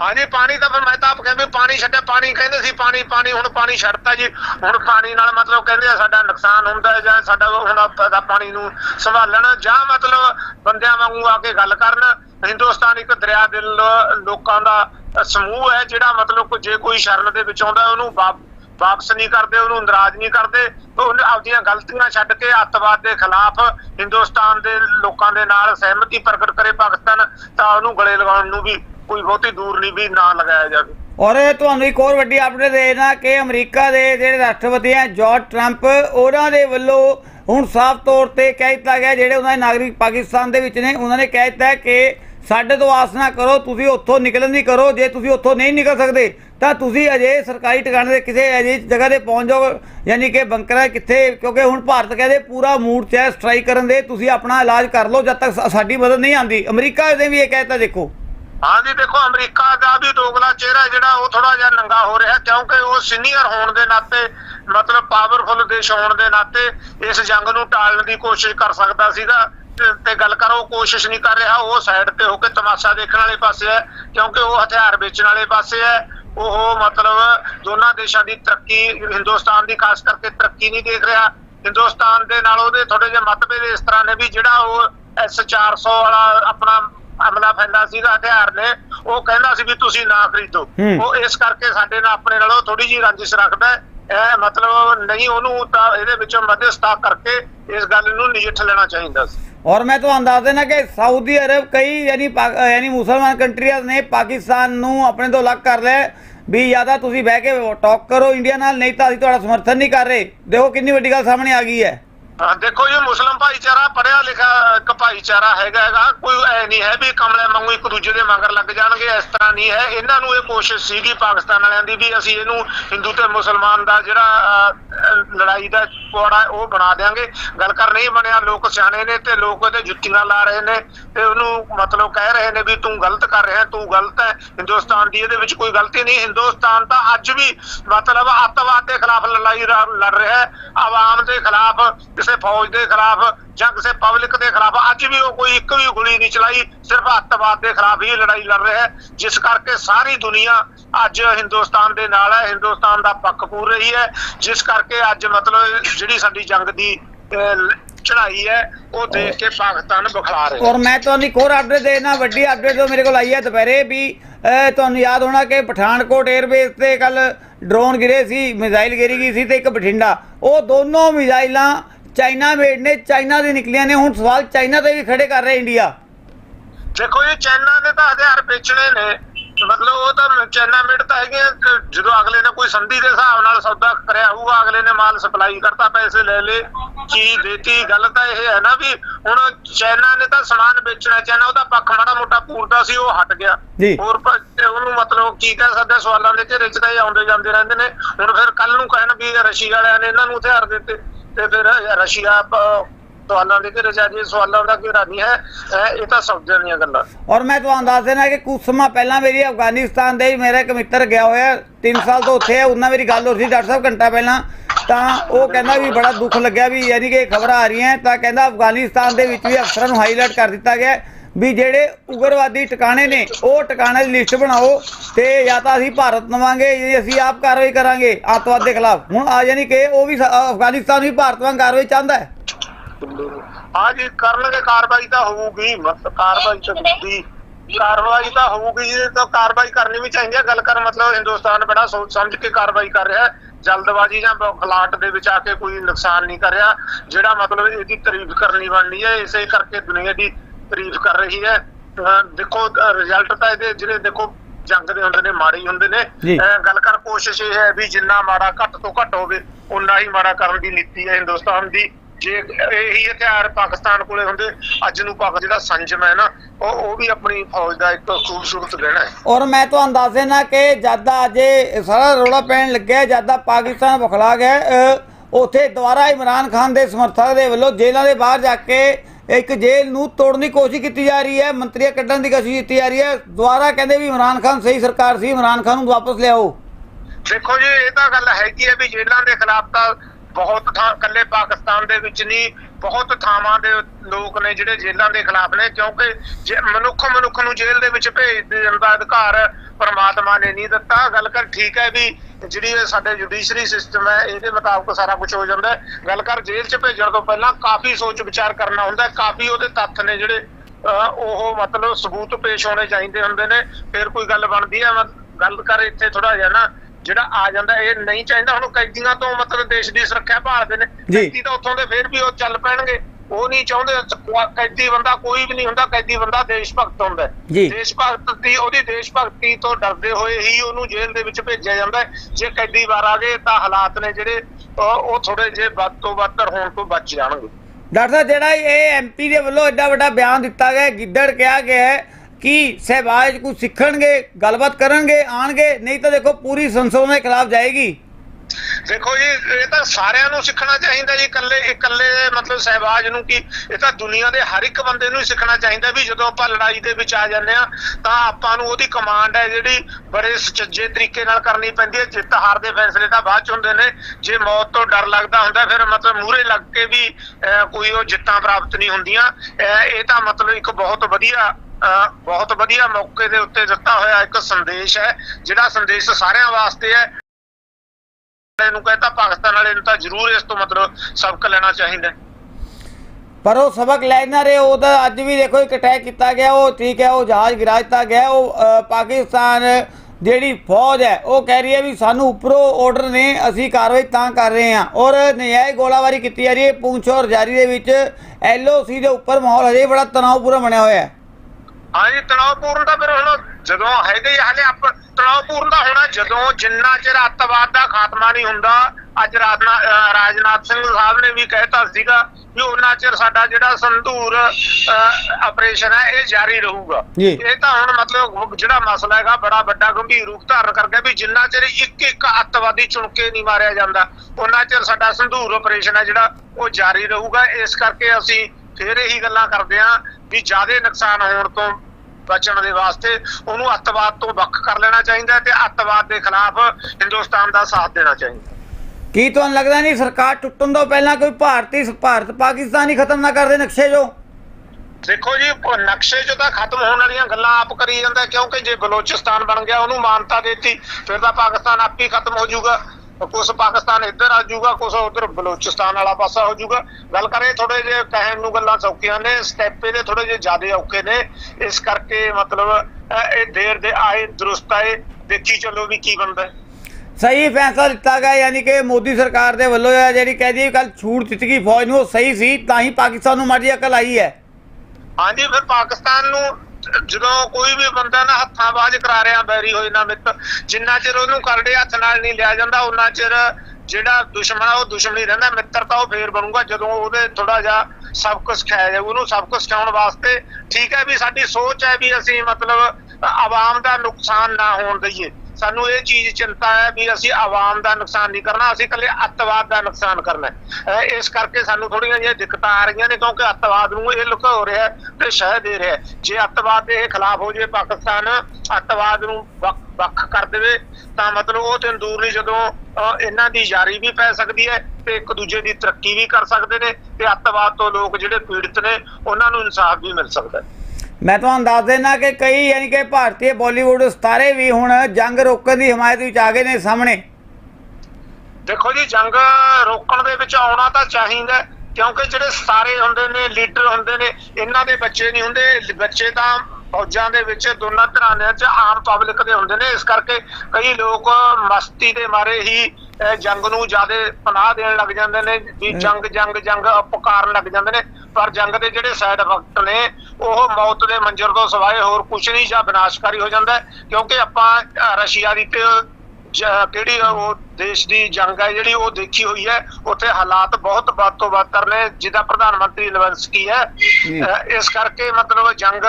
ਹਾਂਜੀ, ਪਾਣੀ ਤਾਂ ਫਿਰ ਮੈਂ ਤਾਂ ਆਪ ਕਹਿੰਦੇ ਪਾਣੀ ਛੱਡਿਆ, ਪਾਣੀ ਕਹਿੰਦੇ ਸੀ, ਪਾਣੀ ਪਾਣੀ, ਹੁਣ ਪਾਣੀ ਛੱਡਤਾ ਜੀ। ਹੁਣ ਪਾਣੀ ਨਾਲ ਮਤਲਬ ਕਹਿੰਦੇ ਆ ਸਾਡਾ ਨੁਕਸਾਨ ਹੁੰਦਾ ਜਾਂ ਸਾਡਾ ਹੁਣ ਆਪਾਂ ਪਾਣੀ ਨੂੰ ਸੰਭਾਲਣ ਜਾਂ ਮਤਲਬ ਬੰਦਿਆਂ ਵਾਂਗੂ ਆ ਕੇ ਗੱਲ ਕਰਨ। ਹਿੰਦੁਸਤਾਨ ਇੱਕ ਦਰਿਆ ਦਿਲ ਲੋਕਾਂ ਦਾ ਸਮੂਹ ਹੈ, ਜਿਹੜਾ ਮਤਲਬ ਕੋਈ- ਜੇ ਕੋਈ ਸ਼ਰਨ ਦੇ ਵਿੱਚ ਆਉਂਦਾ, ਉਹਨੂੰ ਵਾਪ- ਵਾਪਸ ਨਹੀਂ ਕਰਦੇ, ਉਹਨੂੰ ਨਾਰਾਜ਼ ਨਹੀਂ ਕਰਦੇ। ਉਹਨੇ ਆਪਦੀਆਂ ਗਲਤੀਆਂ ਛੱਡ ਕੇ ਅੱਤਵਾਦ ਦੇ ਖਿਲਾਫ ਹਿੰਦੁਸਤਾਨ ਦੇ ਲੋਕਾਂ ਦੇ ਨਾਲ ਸਹਿਮਤੀ ਪ੍ਰਗਟ ਕਰੇ ਪਾਕਿਸਤਾਨ, ਤਾਂ ਉਹਨੂੰ ਗਲੇ ਲਗਾਉਣ ਨੂੰ ਵੀ ਕੋਈ ਬਹੁਤੀ ਦੂਰ ਨਹੀਂ ਵੀ ਨਾ ਲਗਾਇਆ ਜਾਵੇ। ਔਰ ਤੁਹਾਨੂੰ ਇੱਕ ਹੋਰ ਵੱਡੀ ਅਪਡੇਟ ਦੇਣਾ ਕਿ ਅਮਰੀਕਾ ਦੇ ਜਿਹੜੇ ਰਾਸ਼ਟਰਪਤੀ ਹੈ, ਜਾਰਜ ਟਰੰਪ, ਉਹਨਾਂ ਦੇ ਵੱਲੋਂ ਹੁਣ ਸਾਫ਼ ਤੌਰ ਤੇ ਕਹਿ ਦਿੱਤਾ ਗਿਆ ਜਿਹੜੇ ਉਹਨਾਂ ਦੇ ਨਾਗਰਿਕ ਪਾਕਿਸਤਾਨ ਦੇ ਵਿੱਚ ਨੇ, ਉਹਨਾਂ ਨੇ ਕਹਿ ਦਿੱਤਾ ਕਿ ਸਾਡੇ ਤੋਂ ਆਸ ਨਾ ਕਰੋ, ਤੁਸੀਂ ਉੱਥੋਂ ਨਿਕਲਣ ਦੀ ਕਰੋ, ਜੇ ਤੁਸੀਂ ਉੱਥੋਂ ਨਹੀਂ ਨਿਕਲ ਸਕਦੇ, ਤਾਂ ਤੁਸੀਂ ਅਜੇ ਸਰਕਾਰੀ ਟਿਕਾਣੇ ਦੇ ਕਿਸੇ ਅਜੇ ਜਗ੍ਹਾ ਤੇ ਪਹੁੰਚ ਜਾਓ, ਯਾਨੀ ਕਿ ਬੰਕਰਾਂ ਕਿੱਥੇ, ਕਿਉਂਕਿ ਹੁਣ ਭਾਰਤ ਕਹਿੰਦੇ ਪੂਰਾ ਮੂਡ ਚ ਹੈ ਸਟ੍ਰਾਈਕ ਕਰਨ ਦੇ, ਤੁਸੀਂ ਆਪਣਾ ਇਲਾਜ ਕਰ ਲਓ, ਜਦ ਤੱਕ ਸਾਡੀ ਮਦਦ ਨਹੀਂ ਆਂਦੀ ਅਮਰੀਕਾ ਦੇ ਵੀ ਇਹ ਕਹਿ ਦਿੱਤਾ ਦੇਖੋ ਹਾਂਜੀ, ਦੇਖੋ, ਅਮਰੀਕਾ ਦਾ ਵੀ ਦੋਗਲਾ ਚਿਹਰਾ ਜਿਹੜਾ, ਉਹ ਥੋੜਾ ਜਿਹਾ ਨੰਗਾ ਹੋ ਰਿਹਾ, ਕਿਉਂਕਿ ਉਹ ਸੀਨੀਅਰ ਹੋਣ ਦੇ ਨਾਤੇ, ਮਤਲਬ ਪਾਵਰਫੁਲ ਦੇਸ਼ ਹੋਣ ਦੇ ਨਾਤੇ, ਇਸ ਜੰਗ ਨੂੰ ਟਾਲਣ ਦੀ ਕੋਸ਼ਿਸ਼ ਕਰ ਸਕਦਾ ਸੀਗਾ। ਤੇ- ਗੱਲ ਕਰੋ ਕੋਸ਼ਿਸ਼ ਨਹੀਂ ਕਰ ਰਿਹਾ, ਉਹ ਸਾਈਡ ਤੇ ਹੋ ਕੇ ਤਮਾਸ਼ਾ ਦੇਖਣ ਵਾਲੇ ਪਾਸੇ ਹੈ, ਕਿਉਂਕਿ ਉਹ ਹਥਿਆਰ ਵੇਚਣ ਵਾਲੇ ਪਾਸੇ ਹੈ। ਉਹ ਮਤਲਬ ਦੋਨਾਂ ਦੇਸ਼ਾਂ ਦੀ ਤਰੱਕੀ, ਹਿੰਦੁਸਤਾਨ ਦੀ, ਖਾਸ ਕਰਕੇ ਤਰੱਕੀ ਨਹੀਂ ਦੇਖ ਰਿਹਾ। ਹਿੰਦੁਸਤਾਨ ਦੇ ਨਾਲ ਉਹਦੇ ਥੋੜੇ ਜਿਹੇ ਮਤਭੇਦ ਇਸ ਤਰ੍ਹਾਂ ਨੇ ਵੀ ਜਿਹੜਾ ਉਹ ਐਸ 400 ਵਾਲਾ ਆਪਣਾ ਹਮਲਾ ਫੈਲਾ ਸੀਗਾ ਹਥਿਆਰ ਨੇ ਉਹ ਕਹਿੰਦਾ ਸੀ ਵੀ ਤੁਸੀਂ ਨਾ ਖਰੀਦੋ। ਉਹ ਇਸ ਕਰਕੇ ਸਾਡੇ ਨਾਲ ਆਪਣੇ ਨਾਲੋਂ ਥੋੜੀ ਜੀ ਰੰਜਿਸ਼ ਰੱਖਦਾ ਹੈ। ਇਹ ਮਤਲਬ ਨਹੀਂ ਉਹਨੂੰ ਤਾਂ ਇਹਦੇ ਵਿੱਚੋਂ ਮਧਿਅਸਥਤਾ ਕਰਕੇ ਇਸ ਗੱਲ ਨੂੰ ਨਜਿੱਠ ਲੈਣਾ ਚਾਹੀਦਾ ਸੀ ਔਰ ਮੈਂ ਤੁਹਾਨੂੰ ਦੱਸ ਦੇਣਾ ਕਿ ਸਾਊਦੀ ਅਰਬ ਕਈ ਯਾਨੀ ਯਾਨੀ ਮੁਸਲਮਾਨ ਕੰਟਰੀਆਂ ਨੇ ਪਾਕਿਸਤਾਨ ਨੂੰ ਆਪਣੇ ਤੋਂ ਅਲੱਗ ਕਰ ਲਿਆ ਵੀ ਜਾਂ ਤਾਂ ਤੁਸੀਂ ਬਹਿ ਕੇ ਟਾਕ ਕਰੋ ਇੰਡੀਆ ਨਾਲ ਨਹੀਂ ਤਾਂ ਅਸੀਂ ਤੁਹਾਡਾ ਸਮਰਥਨ ਨਹੀਂ ਕਰ ਰਹੇ ਦੇਖੋ ਕਿੰਨੀ ਵੱਡੀ ਗੱਲ ਸਾਹਮਣੇ ਆ ਗਈ ਹਾਂ ਦੇਖੋ ਜੀ, ਮੁਸਲਮ ਭਾਈਚਾਰਾ ਪੜਿਆ ਲਿਖਿਆ ਇੱਕ ਭਾਈਚਾਰਾ ਹੈਗਾ ਹੈਗਾ, ਕੋਈ ਐ ਨਹੀਂ ਹੈ ਵੀ ਕਮਲੇ ਵਾਂਗੂ ਇੱਕ ਦੂਜੇ ਦੇ ਮਗਰ ਲੱਗ ਜਾਣਗੇ, ਇਸ ਤਰ੍ਹਾਂ ਨਹੀਂ ਹੈ। ਇਹਨਾਂ ਨੂੰ ਇਹ ਕੋਸ਼ਿਸ਼ ਸੀਗੀ ਪਾਕਿਸਤਾਨ ਵਾਲਿਆਂ ਦੀ ਵੀ ਅਸੀਂ ਇਹਨੂੰ ਹਿੰਦੂ ਤੇ ਮੁਸਲਮਾਨ ਦਾ ਜਿਹੜਾ ਲੜਾਈ ਦਾ ਪਵਾੜਾ ਉਹ ਬਣਾ ਦੇਾਂਗੇ ਗੱਲ ਕਰ ਨਹੀਂ ਬਣਿਆ, ਲੋਕ ਸਿਆਣੇ ਨੇ ਤੇ ਲੋਕ ਇਹਦੇ ਜੁੱਤੀਆਂ ਲਾ ਰਹੇ ਨੇ ਤੇ ਉਹਨੂੰ ਮਤਲਬ ਕਹਿ ਰਹੇ ਨੇ ਵੀ ਤੂੰ ਗਲਤ ਕਰ ਰਿਹਾ, ਤੂੰ ਗਲਤ ਹੈ। ਹਿੰਦੁਸਤਾਨ ਦੀ ਇਹਦੇ ਵਿੱਚ ਕੋਈ ਗਲਤੀ ਨਹੀਂ। ਹਿੰਦੁਸਤਾਨ ਤਾਂ ਅੱਜ ਵੀ ਮਤਲਬ ਅੱਤਵਾਦ ਦੇ ਖਿਲਾਫ ਲੜਾਈ ਲੜ ਰਿਹਾ ਹੈ। ਆਵਾਮ ਦੇ ਖਿਲਾਫ ਕਿਸੇ ਫੌਜ ਦੇ ਖਿਲਾਫ ਜਾਂ ਕਿਸੇ ਪਬਲਿਕ ਦੇ ਖਿਲਾਫ ਅੱਜ ਵੀ ਉਹ ਕੋਈ ਇੱਕ ਵੀ ਗੋਲੀ ਨਹੀਂ ਚਲਾਈ ਸਿਰਫ ਅੱਤਵਾਦ ਦੇ ਖਿਲਾਫ ਹੀ ਲੜਾਈ ਲੜ ਰਿਹਾ ਹੈ ਜਿਸ ਕਰਕੇ ਸਾਰੀ ਦੁਨੀਆ ਅੱਜ ਹਿੰਦੁਸਤਾਨ ਦੇ ਨਾਲ ਹੈ ਹਿੰਦੁਸਤਾਨ ਦਾ ਪੱਖ ਪੂਰ ਰਹੀ ਹੈ ਜਿਸ ਕਰਕੇ ਅੱਜ ਮਤਲਬ ਜਿਹੜੀ ਸਾਡੀ ਜੰਗ ਦੀ ਅਹ, ਹੈ ਉਹ ਦੇਖ ਕੇ ਪਾਕਿਸਤਾਨ ਬਖਲਾ ਰਿਹਾ ਔਰ ਮੈਂ ਤੁਹਾਨੂੰ ਇੱਕ ਹੋਰ ਅਪਡੇਟ ਦੇਣਾ ਵੱਡੀ ਅਪਡੇਟ ਜੋ ਮੇਰੇ ਕੋਲ ਆਈ ਹੈ ਦੁਪਹਿਰੇ ਵੀ ਅਹ, ਤੁਹਾਨੂੰ ਯਾਦ ਹੋਣਾ ਕਿ ਪਠਾਨਕੋਟ 에ਅਰਬੇਸ ਤੇ ਕੱਲ ਡਰੋਨ ਗਿਰੇ ਸੀ ਮਿਜ਼ਾਈਲ ਗਿਰੀ ਗਈ ਸੀ ਤੇ ਇੱਕ ਬਠਿੰਡਾ ਉਹ ਦੋਨੋਂ ਮਿਜ਼ਾਈਲਾਂ ਚਾਈਨਾ ਮੇਡ ਨੇ ਚਾਈਨਾ ਦੇ ਨਿਕਲੀਆਂ ਨੇ ਹੁਣ ਸਵਾਲ ਚਾਈਨਾ ਤੇ ਵੀ ਖੜੇ ਕਰ ਰਿਹਾ ਇੰਡੀਆ। ਦੇਖੋ ਇਹ ਚਾਈਨਾ ਨੇ ਤਾਂ ਹਥਿਆਰ ਵੇਚਣੇ ਨੇ। ਮਤਲਬ ਉਹ ਤਾਂ ਚਾਈਨਾ ਮੇਡ ਤਾਂ ਹੈਗੇ ਕਿ ਜਦੋਂ ਅਗਲੇ ਨੇ ਕੋਈ ਸੰਧੀ ਦੇ ਹਿਸਾਬ ਨਾਲ ਸੌਦਾ ਕਰਿਆ ਹੋਊਗਾ ਅਗਲੇ ਨੇ ਮਾਲ ਸਪਲਾਈ ਕਰਤਾ ਪੈਸੇ ਲੈ ਲੇ ਚੀਜ਼ ਦੇਤੀ ਗੱਲ ਤਾਂ ਇਹ ਹੈ ਨਾ ਵੀ ਹੁਣ ਚਾਈਨਾ ਨੇ ਤਾਂ ਸਮਾਨ ਵੇਚਣਾ ਚਾਈਨਾ ਉਹਦਾ ਪੱਖ ਮਾੜਾ ਮੋਟਾ ਪੂਰਦਾ ਸੀ ਉਹ ਹਟ ਗਿਆ। ਹੋਰ ਉਹਨੂੰ ਮਤਲਬ ਕੀ ਕਹਿ ਸਕਦੇ ਸਵਾਲਾਂ ਦੇ ਘੇਰੇ ਚ ਤਾਂ ਇਹ ਆਉਂਦੇ ਜਾਂਦੇ ਰਹਿੰਦੇ ਨੇ। ਹੁਣ ਫਿਰ ਕੱਲ ਨੂੰ ਕਹਿਣ ਵੀ ਰਸ਼ੀਆ ਵਾਲਿਆਂ ਨੇ ਇਹਨਾਂ ਨੂੰ ਹਥਿਆਰ ਦਿੱਤੇ। ਤੇ ਫਿਰ ਰਸ਼ੀਆ ਸਵਾਲਾਂ ਦੇ ਘੇਰੇ ਚ ਸਵਾਲਾਂ ਦਾ ਘੇਰਾ ਨਹੀਂ ਹੈ, ਇਹ- ਤਾਂ ਸੌਦਿਆਂ ਦੀਆਂ ਗੱਲਾਂ। ਔਰ ਮੈਂ ਤੁਹਾਨੂੰ ਦੱਸ ਦੇਣਾ ਕਿ ਕੁਝ ਸਮਾਂ ਪਹਿਲਾਂ ਮੇਰੀ ਅਫਗਾਨਿਸਤਾਨ ਦੇ ਮੇਰਾ ਇੱਕ ਮਿੱਤਰ ਗਿਆ ਹੋਇਆ 3 ਸਾਲ ਤੋਂ ਉੱਥੇ ਹੈ, ਉਹਨਾਂ ਮੇਰੀ ਗੱਲ ਹੋ ਰਹੀ ਡਾਕਟਰ ਸਾਹਿਬ ਘੰਟਾ ਪਹਿਲਾਂ, ਤਾਂ ਉਹ ਕਹਿੰਦਾ ਵੀ ਬੜਾ ਦੁੱਖ ਲੱਗਿਆ ਵੀ ਯਾਨੀ ਕਿ ਖਬਰਾਂ ਆ ਰਹੀਆਂ, ਤਾਂ ਕਹਿੰਦਾ ਅਫਗਾਨਿਸਤਾਨ ਦੇ ਵਿੱਚ ਵੀ ਅਫਸਰਾਂ ਨੂੰ ਹਾਈਲਾਈਟ ਕਰ ਦਿੱਤਾ ਗਿਆ। ਵੀ ਜਿਹੜੇ ਉਗਰਵਾਦੀ ਟਿਕਾਣੇ ਨੇ ਉਹ ਟਿਕਾਣੇ ਦੀ ਲਿਸਟ ਬਣਾਓ ਤੇ ਜਾਂ ਤਾਂ ਅਸੀਂ ਭਾਰਤ ਨਵਾਂਗੇ ਜਾਂ ਅਸੀਂ ਆਪ ਕਾਰਵਾਈ ਕਰਾਂਗੇ ਅੱਤਵਾਦ ਦੇ ਖਿਲਾਫ। ਹੁਣ ਆ ਯਾਨੀ ਕਿ ਉਹ ਵੀ ਅਫਗਾਨਿਸਤਾਨ ਵੀ ਭਾਰਤ ਵਾਂਗ ਕਾਰਵਾਈ ਚਾਹੁੰਦਾ ਹੈ। ਹਾਂ ਜੀ ਕਰਨਗੇ ਕਾਰਵਾਈ ਤਾਂ ਹੋਊਗੀ ਮਤ ਕਾਰਵਾਈ ਤਾਂ ਹੁੰਦੀ। ਕਾਰਵਾਈ ਤਾਂ ਹੋਊਗੀ ਜੀ ਤਾਂ ਕਾਰਵਾਈ ਕਰਨੀ ਵੀ ਚਾਹੀਦੀ ਹੈ। ਗੱਲ ਕਰ ਮਤਲਬ ਹਿੰਦੁਸਤਾਨ ਬੜਾ ਸੋਚ ਸਮਝ ਕੇ ਕਾਰਵਾਈ ਕਰ ਰਿਹਾ ਹੈ। ਜਲਦਬਾਜ਼ੀ ਜਾਂ ਖਲਾਟ ਦੇ ਵਿੱਚ ਆ ਕੇ ਕੋਈ ਨੁਕਸਾਨ ਨਹੀਂ ਕਰ ਰਿਹਾ ਜਿਹੜਾ ਮਤਲਬ ਇਹਦੀ ਤਾਰੀਫ ਕਰਨੀ ਬਣਨੀ ਹੈ ਇਸੇ ਕਰਕੇ ਦੁਨੀਆ ਦੀ ਤਾਰੀਫ ਕਰ ਰਹੀ ਹੈ। ਦੇਖੋ ਰਿਜ਼ਲਟ ਤਾਂ ਇਹਦੇ ਜਿਹੜੇ ਦੇਖੋ ਜੰਗ ਦੇ ਹੁੰਦੇ ਨੇ ਮਾੜੇ ਹੀ ਹੁੰਦੇ ਨੇ। ਗੱਲ ਕਰ ਕੋਸ਼ਿਸ਼ ਇਹ ਹੈ ਵੀ ਜਿੰਨਾ ਮਾੜਾ ਘੱਟ ਤੋਂ ਘੱਟ ਹੋਵੇ ਉਨਾ ਹੀ ਮਾੜਾ ਕਰਨ ਦੀ ਨੀਤੀ ਹੈ ਹਿੰਦੁਸਤਾਨ ਦੀ। ਜੇ ਇਹੀ ਹਥਿਆਰ ਪਾਕਿਸਤਾਨ ਕੋਲੇ ਹੁੰਦੇ ਅੱਜ ਨੂੰ ਪਾਕ ਜਿਹੜਾ ਸੰਜਮ ਹੈ ਨਾ ਉਹ ਉਹ ਵੀ ਆਪਣੀ ਫੌਜ ਦਾ ਇੱਕ ਖੂਬਸੂਰਤ ਗਹਿਣਾ ਹੈ। ਔਰ ਮੈਂ ਤੁਹਾਨੂੰ ਦੱਸ ਦੇਣਾ ਕਿ ਜਦਾਂ ਅਜੇ ਸਾਰਾ ਰੌਲਾ ਪੈਣ ਲੱਗਿਆ ਜਦਾਂ ਪਾਕਿਸਤਾਨ ਬਖਲਾ ਗਿਆ ਉੱਥੇ ਦੁਬਾਰਾ ਇਮਰਾਨ ਖਾਨ ਦੇ ਸਮਰਥਕ ਦੇ ਵੱਲੋਂ ਜੇਲ੍ਹਾਂ ਦੇ ਬਾਹਰ ਜਾ ਕੇ ਇੱਕ ਜੇਲ੍ਹ ਨੂੰ ਤੋੜਨ ਦੀ ਕੋਸ਼ਿਸ਼ ਕੀਤੀ ਜਾ ਰਹੀ ਹੈ, ਮੰਤਰੀਆਂ ਕੱਢਣ ਦੀ ਕੋਸ਼ਿਸ਼ ਕੀਤੀ ਜਾ ਰਹੀ ਹੈ। ਦੁਬਾਰਾ ਕਹਿੰਦੇ ਵੀ ਇਮਰਾਨ ਖਾਨ ਸਹੀ ਸਰਕਾਰ ਸੀ, ਇਮਰਾਨ ਖਾਨ ਨੂੰ ਵਾਪਸ ਲਿਆਓ। ਦੇਖੋ ਜੀ, ਇਹ ਤਾਂ ਗੱਲ ਹੈਗੀ ਹੈ ਵੀ ਜੇਲ੍ਹਾਂ ਦੇ ਖਿਲਾਫ ਤਾਂ ਬਹੁਤ ਥਾਂ ਕੱਲੇ ਪਾਕਿਸਤਾਨ ਦੇ ਵਿੱਚ ਨਹੀਂ, ਬਹੁਤ ਥਾਵਾਂ ਦੇ ਲੋਕ ਨੇ ਜਿਹੜੇ ਜੇਲ੍ਹਾਂ ਦੇ ਖਿਲਾਫ ਨੇ, ਕਿਉਂਕਿ ਮਨੁੱਖ ਮਨੁੱਖ ਨੂੰ ਜੇਲ੍ਹ ਦੇ ਵਿੱਚ ਭੇਜ ਦੇਣ ਦਾ ਅਧਿਕਾਰ ਪਰਮਾਤਮਾ ਨੇ ਨਹੀਂ ਦਿੱਤਾ। ਗੱਲ ਕਰ ਠੀਕ ਹੈ ਵੀ ਜਿਹੜੀ ਇਹ ਸਾਡੇ ਜੁਡੀਸ਼ਰੀ ਸਿਸਟਮ ਹੈ ਇਹਦੇ ਮੁਤਾਬਕ ਸਾਰਾ ਕੁਝ ਹੋ ਜਾਂਦਾ ਗੱਲ ਕਰ ਜੇਲ੍ਹ 'ਚ ਭੇਜਣ ਤੋਂ ਪਹਿਲਾਂ ਕਾਫੀ ਸੋਚ ਵਿਚਾਰ ਕਰਨਾ ਹੁੰਦਾ ਹੈ। ਕਾਫੀ ਉਹਦੇ ਤੱਥ ਨੇ ਜਿਹੜੇ ਉਹ ਮਤਲਬ ਸਬੂਤ ਪੇਸ਼ ਹੋਣੇ ਚਾਹੀਦੇ ਹੁੰਦੇ ਨੇ। ਫਿਰ ਕੋਈ ਗੱਲ ਬਣਦੀ ਹੈ ਗੱਲ ਕਰ ਇੱਥੇ ਥੋੜਾ ਜਿਹਾ ਨਾ ਜਿਹੜਾ ਆ ਜਾਂਦਾ ਇਹ ਨਹੀਂ ਚਾਹੀਦਾ। ਹੁਣ ਕੈਦੀਆਂ ਤੋਂ ਮਤਲਬ ਦੇਸ਼ ਦੀ ਸੁਰੱਖਿਆ ਭਾਲਦੇ ਨੇ। ਕੈਦੀ ਤਾਂ ਉੱਥੋਂ ਦੇ ਫਿਰ ਵੀ ਉਹ ਚੱਲ ਪੈਣਗੇ। ਉਹ ਨਹੀਂ ਚਾਹੁੰਦੇ ਕੈਦੀ ਬੰਦਾ ਕੋਈ ਵੀ ਨਹੀਂ ਹੁੰਦਾ ਕੈਦੀ ਬੰਦਾ ਦੇਸ਼ ਭਗਤ ਹੁੰਦਾ। ਦੇਸ਼ ਭਗਤ ਦੀ ਉਹਦੀ ਦੇਸ਼ ਭਗਤੀ ਤੋਂ ਡਰਦੇ ਹੋਏ ਹੀ ਉਹਨੂੰ ਜੇਲ੍ਹ ਦੇ ਵਿੱਚ ਭੇਜਿਆ ਜਾਂਦਾ। ਜੇ ਕੈਦੀ ਵਾਰ ਆ ਗਏ ਤਾਂ ਹਾਲਾਤ ਨੇ ਜਿਹੜੇ ਉਹ ਥੋੜੇ ਜੇ ਵੱਧ ਤੋਂ ਵੱਧ ਹੋਣ ਤੋਂ ਬਚ ਜਾਣਗੇ ਡਾਕਟਰ ਸਾਹਿਬ ਜਿਹੜਾ ਇਹ ਐਮਪੀ ਦੇ ਵੱਲੋਂ ਐਡਾ ਵੱਡਾ ਬਿਆਨ ਦਿੱਤਾ ਗਿਆ ਗਿੱਦੜ ਕਿਹਾ ਗਿਆ ਹੈ ਕਿ ਸਹਿਬਾਜ ਕੁਝ ਸਿੱਖਣਗੇ ਗੱਲਬਾਤ ਕਰਨਗੇ ਆਣਗੇ ਨਹੀਂ ਤਾਂ ਦੇਖੋ ਪੂਰੀ ਸੰਸਦ ਦੇ ਖਿਲਾਫ ਜਾਏਗੀ ਦੇਖੋ ਜੀ ਇਹ ਤਾਂ ਸਾਰਿਆਂ ਨੂੰ ਸਿੱਖਣਾ ਚਾਹੀਦਾ ਜੀ ਇਕੱਲੇ ਇਕੱਲੇ ਮਤਲਬ ਸਹਿਬਾਜ ਨੂੰ ਕੀ ਇਹ ਤਾਂ ਦੁਨੀਆ ਦੇ ਹਰ ਇੱਕ ਬੰਦੇ ਨੂੰ ਸਿੱਖਣਾ ਚਾਹੀਦਾ ਵੀ ਜਦੋਂ ਆਪਾਂ ਲੜਾਈ ਦੇ ਵਿੱਚ ਆ ਜਾਂਦੇ ਆ ਤਾਂ ਆਪਾਂ ਨੂੰ ਉਹਦੀ ਕਮਾਂਡ ਹੈ ਜਿਹੜੀ ਬੜੇ ਸੁਚੱਜੇ ਤਰੀਕੇ ਨਾਲ ਕਰਨੀ ਪੈਂਦੀ ਹੈ। ਜਿੱਤ ਹਾਰ ਦੇ ਫੈਸਲੇ ਤਾਂ ਬਾਅਦ ਚ ਹੁੰਦੇ ਨੇ। ਜੇ ਮੌਤ ਤੋਂ ਡਰ ਲੱਗਦਾ ਹੁੰਦਾ ਫਿਰ ਮਤਲਬ ਮੂਹਰੇ ਲੱਗ ਕੇ ਵੀ ਅਹ, ਕੋਈ ਉਹ ਜਿੱਤਾਂ ਪ੍ਰਾਪਤ ਨਹੀਂ ਹੁੰਦੀਆਂ। ਇਹ ਤਾਂ ਮਤਲਬ ਇੱਕ ਬਹੁਤ ਵਧੀਆ ਅਹ, ਬਹੁਤ ਵਧੀਆ ਮੌਕੇ ਦੇ ਉੱਤੇ ਦਿੱਤਾ ਹੋਇਆ ਇੱਕ ਸੰਦੇਸ਼ ਹੈ ਜਿਹੜਾ ਸੰਦੇਸ਼ ਸਾਰਿਆਂ ਵਾਸਤੇ ਹੈ। ਵਾਲੇ ਨੂੰ ਕਹਿੰਦਾ ਪਾਕਿਸਤਾਨ ਵਾਲੇ ਨੂੰ ਤਾਂ ਜ਼ਰੂਰ ਇਸ ਤੋਂ ਮਤਲਬ ਸਬਕ ਲੈਣਾ ਚਾਹੀਦਾ ਪਰ ਉਹ ਸਬਕ ਲੈ ਨਾ ਰਹੇ, ਉਹ ਤਾਂ ਅੱਜ ਵੀ ਦੇਖੋ ਇੱਕ ਅਟੈਕ ਕੀਤਾ ਗਿਆ, ਉਹ ਠੀਕ ਹੈ, ਉਹ ਜਹਾਜ਼ ਗਿਰਾ ਗਿਆ, ਉਹ ਪਾਕਿਸਤਾਨ ਜਿਹੜੀ ਫੌਜ ਹੈ, ਉਹ ਕਹਿ ਰਹੀ ਹੈ ਵੀ ਸਾਨੂੰ ਉੱਪਰੋਂ ਆਰਡਰ ਨੇ, ਅਸੀਂ ਕਾਰਵਾਈ ਤਾਂ ਕਰ ਰਹੇ ਹਾਂ। ਔਰ ਨਜਾਇਜ਼ ਗੋਲਾਬਾਰੀ ਕੀਤੀ ਜਾ ਰਹੀ ਹੈ, ਪੂੰਛ ਔਰ ਜਾਰੀ ਦੇ ਵਿੱਚ ਐਲਓਸੀ ਦੇ ਉੱਪਰ ਮਾਹੌਲ ਹਜੇ ਬੜਾ ਤਣਾਅਪੂਰਨ ਬਣਿਆ ਹੋਇਆ ਹੈ। ਹਾਂ ਜੀ ਤਣਾਅਪੂਰਨ ਤਾਂ ਫਿਰ ਹੁਣ ਜਦੋਂ ਹੈਗੇ ਹੀ ਹਾਲੇ ਆਪ ਤਣਾਅ ਚੁਣੌਤੀਪੂਰਨ ਦਾ ਹੋਣਾ ਜਦੋਂ ਜਿੰਨਾ ਚਿਰ ਅੱਤਵਾਦ ਦਾ ਖਾਤਮਾ ਨਹੀਂ ਹੁੰਦਾ ਅੱਜ ਰਾਜਨਾ ਰਾਜਨਾਥ ਸਿੰਘ ਸਾਹਿਬ ਨੇ ਵੀ ਕਹਿਤਾ ਸੀਗਾ ਕਿ ਉਹਨਾਂ ਚਿਰ ਸਾਡਾ ਜਿਹੜਾ ਸੰਧੂਰ ਆਪਰੇਸ਼ਨ ਹੈ ਇਹ ਜਾਰੀ ਰਹੂਗਾ। ਇਹ ਤਾਂ ਹੁਣ ਮਤਲਬ ਜਿਹੜਾ ਮਸਲਾ ਹੈਗਾ ਬੜਾ ਵੱਡਾ ਗੰਭੀਰ ਰੂਪ ਧਾਰਨ ਕਰ ਗਿਆ ਵੀ ਜਿੰਨਾ ਚਿਰ ਇੱਕ ਇੱਕ ਅੱਤਵਾਦੀ ਚੁਣਕੇ ਨਹੀਂ ਮਾਰਿਆ ਜਾਂਦਾ ਉਹਨਾਂ ਚਿਰ ਸਾਡਾ ਸੰਧੂਰ ਆਪਰੇਸ਼ਨ ਹੈ ਜਿਹੜਾ ਉਹ ਜਾਰੀ ਰਹੂਗਾ ਇਸ ਕਰਕੇ ਅਸੀਂ ਫਿਰ ਇਹੀ ਗੱਲਾਂ ਕਰਦੇ ਹਾਂ ਵੀ ਜ਼ਿਆਦਾ ਨੁਕਸਾਨ ਹੋਣ ਤੋਂ ਬਚਣ ਦੇ ਵਾਸਤੇ ਉਹਨੂੰ ਅੱਤਵਾਦ ਤੋਂ ਵੱਖ ਕਰ ਲੈਣਾ ਚਾਹੀਦਾ ਹੈ ਤੇ ਅੱਤਵਾਦ ਦੇ ਖਿਲਾਫ ਹਿੰਦੁਸਤਾਨ ਦਾ ਸਾਥ ਦੇਣਾ ਚਾਹੀਦਾ। ਕੀ ਤੁਹਾਨੂੰ ਲੱਗਦਾ ਨਹੀਂ ਸਰਕਾਰ ਟੁੱਟਣ ਤੋਂ ਪਹਿਲਾਂ ਕੋਈ ਭਾਰਤੀ ਭਾਰਤ ਪਾਕਿਸਤਾਨ ਹੀ ਖਤਮ ਨਾ ਕਰਦੇ ਨਕਸ਼ੇ ਜੋ? ਦੇਖੋ ਜੀ ਨਕਸ਼ੇ 'ਚ ਤਾਂ ਖਤਮ ਹੋਣ ਵਾਲੀਆਂ ਗੱਲਾਂ ਆਪ ਕਰੀ ਜਾਂਦਾ ਕਿਉਂਕਿ ਜੇ ਬਲੋਚਿਸਤਾਨ ਬਣ ਗਿਆ ਉਹਨੂੰ ਮਾਨਤਾ ਦਿੱਤੀ ਫਿਰ ਤਾਂ ਪਾਕਿਸਤਾਨ ਆਪ ਹੀ ਖਤਮ ਹੋ ਜਾਊਗਾ। ਕੁਛ ਪਾਕਿਸਤਾਨ ਇੱਧਰ ਆ ਜਾਊਗਾ ਕੁਛ ਉਧਰ ਬਲੋਚਿਸਤਾਨ ਵਾਲਾ ਪਾਸਾ ਹੋ ਜਾਊਗਾ। ਗੱਲ ਕਰੇ ਥੋੜੇ ਜੇ ਕਹਿਣ ਨੂੰ ਗੱਲਾਂ ਸੌਖੀਆਂ ਨੇ ਸਟੈਪ ਇਹਦੇ ਥੋੜੇ ਜੇ ਜ਼ਿਆਦਾ ਔਖੇ ਨੇ। ਇਸ ਕਰਕੇ ਮਤਲਬ ਇਹ ਦੇਰ ਦੇ ਆਏ ਦਰੁਸਤ ਆਏ ਦੇਖੀ ਚੱਲੋ ਵੀ ਕੀ ਬਣਦਾ। ਸਹੀ ਫੈਸਲਾ ਦਿੱਤਾ ਗਿਆ ਯਾਨੀ ਕਿ ਮੋਦੀ ਸਰਕਾਰ ਦੇ ਵੱਲੋਂ ਜਿਹੜੀ ਕਹਦੀ ਕੱਲ ਛੂਟ ਦਿੱਤੀ ਗਈ ਫੌਜ ਨੂੰ ਉਹ ਸਹੀ ਸੀ ਤਾਂ ਹੀ ਪਾਕਿਸਤਾਨ ਨੂੰ ਮਾੜੀ ਅਕਲ ਆਈ ਹੈ। ਹਾਂਜੀ ਫਿਰ ਪਾਕਿਸਤਾਨ ਨੂੰ ਜਦੋਂ ਕੋਈ ਵੀ ਬੰਦਾ ਨਾ ਹੱਥਾਂ ਬਾਝ ਕਰਾ ਰਿਹਾ ਬੈਰੀ ਹੋਏ ਨਾ ਮਿੱਤ, ਜਿੰਨਾ ਚਿਰ ਉਹਨੂੰ ਕਰੜੇ ਹੱਥ ਨਾਲ ਨਹੀਂ ਲਿਆ ਜਾਂਦਾ ਉਹਨਾਂ ਚਿਰ ਜਿਹੜਾ ਦੁਸ਼ਮਣ ਆ, ਉਹ ਦੁਸ਼ਮਣੀ ਰਹਿੰਦਾ, ਮਿੱਤਰ ਤਾਂ ਉਹ ਫੇਰ ਬਣੂਗਾ, ਜਦੋਂ ਉਹਦੇ ਥੋੜਾ ਜਿਹਾ ਸਬਕ ਸਿਖਾਇਆ ਜਾਊ, ਉਹਨੂੰ ਸਬਕ ਸਿਖਾਉਣ ਵਾਸਤੇ ਠੀਕ ਹੈ ਵੀ ਸਾਡੀ ਸੋਚ ਹੈ ਵੀ ਅਸੀਂ ਮਤਲਬ ਆਵਾਮ ਦਾ ਨੁਕਸਾਨ ਨਾ ਹੋਣ ਦਈਏ। ਸਾਨੂੰ ਇਹ ਚੀਜ਼ ਚਿੰਤਾ ਹੈ ਵੀ ਅਸੀਂ ਆਵਾਮ ਦਾ ਨੁਕਸਾਨ ਨਹੀਂ ਕਰਨਾ, ਅਸੀਂ ਇਕੱਲੇ ਅੱਤਵਾਦ ਦਾ ਨੁਕਸਾਨ ਕਰਨਾ ਹੈ। ਇਸ ਕਰਕੇ ਸਾਨੂੰ ਥੋੜੀਆਂ ਜਿਹੀਆਂ ਦਿੱਕਤਾਂ ਆ ਰਹੀਆਂ ਨੇ ਕਿਉਂਕਿ ਅੱਤਵਾਦ ਨੂੰ ਇਹ ਲੁਕੋ ਰਿਹਾ ਤੇ ਸ਼ਹਿ ਦੇ ਰਿਹਾ ਜੇ ਅੱਤਵਾਦ ਦੇ ਖਿਲਾਫ ਹੋ ਜੇ ਪਾਕਿਸਤਾਨ ਅੱਤਵਾਦ ਨੂੰ ਵੱਖ- ਕਰ ਦੇਵੇ, ਤਾਂ ਮਤਲਬ ਉਹ ਤੰਦੂਰ ਨਹੀਂ ਜਦੋਂ ਇਹਨਾਂ ਦੀ ਯਾਰੀ ਵੀ ਪੈ ਸਕਦੀ ਹੈ ਤੇ ਇੱਕ ਦੂਜੇ ਦੀ ਤਰੱਕੀ ਵੀ ਕਰ ਸਕਦੇ ਨੇ ਤੇ ਅੱਤਵਾਦ ਤੋਂ ਲੋਕ ਜਿਹੜੇ ਪੀੜਤ ਨੇ, ਉਹਨਾਂ ਨੂੰ ਇਨਸਾਫ ਵੀ ਮਿਲ ਸਕਦਾ ਹੈ। ਮੈਂ ਤੁਹਾਨੂੰ ਦੱਸ ਦੇਣਾ ਕਿ ਕਈ ਯਾਨੀ ਕਿ ਭਾਰਤੀ ਬਾਲੀਵੁੱਡ ਸਤਾਰੇ ਵੀ ਹੁਣ ਜੰਗ ਰੋਕਣ ਦੀ ਹਮਾਇਤ ਵਿੱਚ ਆ ਗਏ ਨੇ ਸਾਹਮਣੇ। ਦੇਖੋ ਜੀ, ਜੰਗ ਰੋਕਣ ਦੇ ਵਿੱਚ ਆਉਣਾ ਤਾਂ ਚਾਹੀਦਾ ਕਿਉਂਕਿ ਜਿਹੜੇ ਸਤਾਰੇ ਹੁੰਦੇ ਨੇ, ਲੀਡਰ ਹੁੰਦੇ ਨੇ, ਇਹਨਾਂ ਦੇ ਬੱਚੇ ਨਹੀਂ ਹੁੰਦੇ। ਬੱਚੇ ਤਾਂ ਫੌਜਾਂ ਦੇ ਵਿੱਚ ਦੋਨਾਂ ਧਿਰਾਂ ਚ ਆਮ ਪਬਲਿਕ ਦੇ ਹੁੰਦੇ ਨੇ। ਇਸ ਕਰਕੇ ਕਈ ਲੋਕ ਮਸਤੀ ਦੇ ਮਾਰੇ ਹੀ ਜੰਗ ਨੂੰ ਜ਼ਿਆਦਾ ਪਨਾਹ ਦੇਣ ਲੱਗ ਜਾਂਦੇ ਨੇ ਵੀ ਜੰਗ ਜੰਗ ਜੰਗ ਪੁਕਾਰਨ ਲੱਗ ਜਾਂਦੇ ਨੇ। ਪਰ ਜੰਗ ਦੇ ਜਿਹੜੇ ਸਾਈਡ ਇਫੈਕਟ ਨੇ ਉਹ ਮੌਤ ਦੇ ਮੰਜ਼ਰ ਤੋਂ ਸਿਵਾਏ ਹੋਰ ਕੁਝ ਨਹੀਂ ਜਾਂ ਵਿਨਾਸ਼ਕਾਰੀ ਹੋ ਜਾਂਦਾ ਕਿਉਂਕਿ ਆਪਾਂ ਰਸ਼ੀਆ ਦੀ ਕਿਹੜੀ ਉਹ ਦੇਸ਼ ਦੀ ਜੰਗ ਹੈ ਜਿਹੜੀ ਉਹ ਦੇਖੀ ਹੋਈ ਹੈ ਉੱਥੇ ਹਾਲਾਤ ਬਹੁਤ ਵੱਧ ਤੋਂ ਬੱਤਰ ਨੇ ਜਿਹਦਾ ਪ੍ਰਧਾਨ ਮੰਤਰੀ ਲੈਵੈਂਸਕੀ ਹੈ ਇਸ ਕਰਕੇ ਮਤਲਬ ਜੰਗ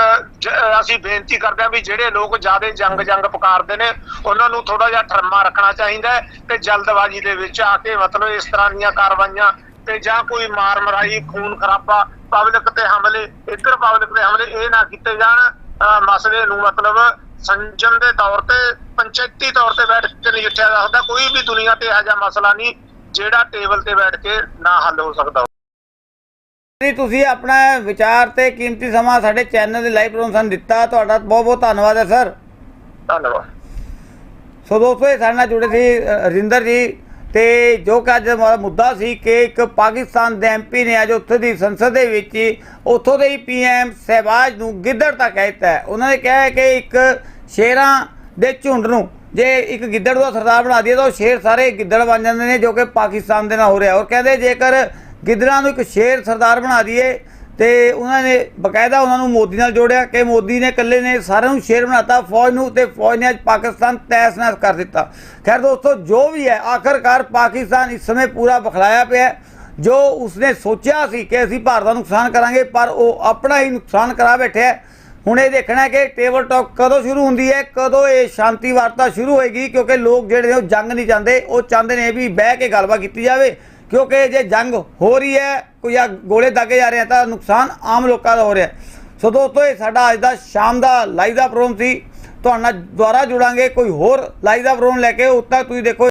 ਅਸੀਂ ਬੇਨਤੀ ਕਰਦੇ ਹਾਂ ਵੀ ਜਿਹੜੇ ਲੋਕ ਜ਼ਿਆਦਾ ਜੰਗ ਜੰਗ ਪੁਕਾਰਦੇ ਨੇ ਉਹਨਾਂ ਨੂੰ ਥੋੜਾ ਜਿਹਾ ਠਰਮਾ ਰੱਖਣਾ ਚਾਹੀਦਾ ਤੇ ਜਲਦਬਾਜ਼ੀ ਦੇ ਵਿੱਚ ਆ ਕੇ ਮਤਲਬ ਇਸ ਤਰ੍ਹਾਂ ਦੀਆਂ ਕਾਰਵਾਈਆਂ ਤੇ ਜਾਂ ਕੋਈ ਮਾਰ ਮਰਾਈ ਖੂਨ ਖਰਾਬਾ ਪਬਲਿਕ ਤੇ ਹਮਲੇ ਇੱਧਰ ਪਬਲਿਕ ਤੇ ਹਮਲੇ ਇਹ ਨਾ ਕੀਤੇ ਜਾਣ ਮਸਲੇ ਨੂੰ ਮਤਲਬ ਸੰਜਮ ਦੇ ਤੌਰ ਤੇ ਪੰਚਾਇਤੀ ਤੌਰ ਤੇ ਬੈਠ ਕੇ ਨਜਿੱਠਿਆ ਜਾ ਸਕਦਾ। ਕੋਈ ਵੀ ਦੁਨੀਆ ਤੇ ਇਹੋ ਜਿਹਾ ਮਸਲਾ ਨਹੀਂ ਜਿਹੜਾ ਟੇਬਲ ਤੇ ਬੈਠ ਕੇ ਨਾ ਹੱਲ ਹੋ ਸਕਦਾ। ਜੀ ਤੁਸੀਂ ਆਪਣਾ ਵਿਚਾਰ ਤੇ ਕੀਮਤੀ ਸਮਾਂ ਸਾਡੇ ਚੈਨਲ ਦੇ ਲਾਈਵ ਪ੍ਰੋਗਰਾਮ ਸਾਨੂੰ ਦਿੱਤਾ। ਤੁਹਾਡਾ ਬਹੁਤ ਬਹੁਤ ਧੰਨਵਾਦ ਹੈ ਸਰ। ਧੰਨਵਾਦ। ਸੋ ਦੋਸਤੋ ਇਹ ਸਾਡੇ ਨਾਲ ਜੁੜੇ ਸੀ ਰਿੰਦਰ ਜੀ ਤੇ ਜੋ ਕਿ ਅੱਜ ਮੁੱਦਾ ਸੀ ਕਿ ਇੱਕ ਪਾਕਿਸਤਾਨ ਦੇ ਐਮਪੀ ਨੇ ਅੱਜ ਉੱਥੇ ਦੀ ਸੰਸਦ ਦੇ ਵਿੱਚ ਉੱਥੋਂ ਦੇ ਹੀ ਪੀਐਮ ਸਹਿਬਾਜ ਨੂੰ ਗਿੱਦੜ ਤੱਕ ਕਹਿਤਾ ਉਹਨਾਂ ਨੇ ਕਿਹਾ ਕਿ ਇੱਕ ਸ਼ੇਰਾਂ ਦੇ ਝੁੰਡ ਨੂੰ। ਜੇ ਇੱਕ ਗਿੱਦੜ ਦਾ ਸਰਦਾਰ ਬਣਾ ਦਈਏ ਤਾਂ ਉਹ ਸ਼ੇਰ ਸਾਰੇ ਗਿੱਦੜ ਬਣ ਜਾਂਦੇ ਨੇ, ਜੋ ਕਿ ਪਾਕਿਸਤਾਨ ਦੇ ਨਾਲ ਹੋ ਰਿਹਾ। ਔਰ ਕਹਿੰਦੇ ਜੇਕਰ ਗਿੱਦੜਾਂ ਨੂੰ ਇੱਕ ਸ਼ੇਰ ਸਰਦਾਰ ਬਣਾ ਦਈਏ ਤੇ ਉਹਨਾਂ ਨੇ ਬਕਾਇਦਾ ਉਹਨਾਂ ਨੂੰ ਮੋਦੀ ਨਾਲ ਜੋੜਿਆ ਕਿ ਮੋਦੀ ਨੇ ਇਕੱਲੇ ਨੇ ਸਾਰਿਆਂ ਨੂੰ ਸ਼ੇਰ ਬਣਾਤਾ, ਫੌਜ ਨੂੰ ਤੇ ਫੌਜ ਨੇ ਅੱਜ ਪਾਕਿਸਤਾਨ ਤੈਸ-ਨੈਸ ਕਰ ਦਿੱਤਾ। ਖੈਰ ਦੋਸਤੋ, ਜੋ ਵੀ ਹੈ, ਆਖਰਕਾਰ ਪਾਕਿਸਤਾਨ ਇਸ ਸਮੇਂ ਪੂਰਾ ਬਖਲਾਇਆ ਪਿਆ ਜੋ ਉਸਨੇ ਸੋਚਿਆ ਸੀ ਕਿ ਅਸੀਂ ਭਾਰਤ ਦਾ ਨੁਕਸਾਨ ਕਰਾਂਗੇ, ਪਰ ਉਹ ਆਪਣਾ ਹੀ ਨੁਕਸਾਨ ਕਰਾ ਬੈਠਿਆ ਹੁਣ ਇਹ ਦੇਖਣਾ ਕਿ ਟੇਬਲ ਟਾਕ ਕਦੋਂ ਸ਼ੁਰੂ ਹੁੰਦੀ ਹੈ, ਕਦੋਂ ਇਹ ਸ਼ਾਂਤੀ ਵਾਰਤਾ ਸ਼ੁਰੂ ਹੋਏਗੀ, ਕਿਉਂਕਿ ਲੋਕ ਜਿਹੜੇ ਨੇ ਉਹ ਜੰਗ ਨਹੀਂ ਚਾਹੁੰਦੇ, ਉਹ ਚਾਹੁੰਦੇ ਨੇ ਵੀ ਬਹਿ ਕੇ ਗੱਲਬਾਤ ਕੀਤੀ ਜਾਵੇ, ਕਿਉਂਕਿ ਜੇ ਜੰਗ ਹੋ ਰਹੀ ਹੈ, ਕੋਈ ਆ ਗੋਲੇ ਦਾਗੇ ਜਾ ਰਹੇ ਆ, ਤਾਂ ਨੁਕਸਾਨ ਆਮ ਲੋਕਾਂ ਦਾ ਹੋ ਰਿਹਾ ਸੋ ਦੋਸਤੋ, ਇਹ ਸਾਡਾ ਅੱਜ ਦਾ ਸ਼ਾਮ ਦਾ ਲਾਈਵ ਦਾ ਪ੍ਰੋਗਰਾਮ ਸੀ। ਤੁਹਾਡੇ ਦੁਬਾਰਾ ਜੁੜਾਂਗੇ, ਕੋਈ ਹੋਰ ਲਾਈਵ ਦਾ ਪ੍ਰੋਗਰਾਮ ਲੈ ਕੇ ਉਦ ਤੁਸੀਂ ਦੇਖੋ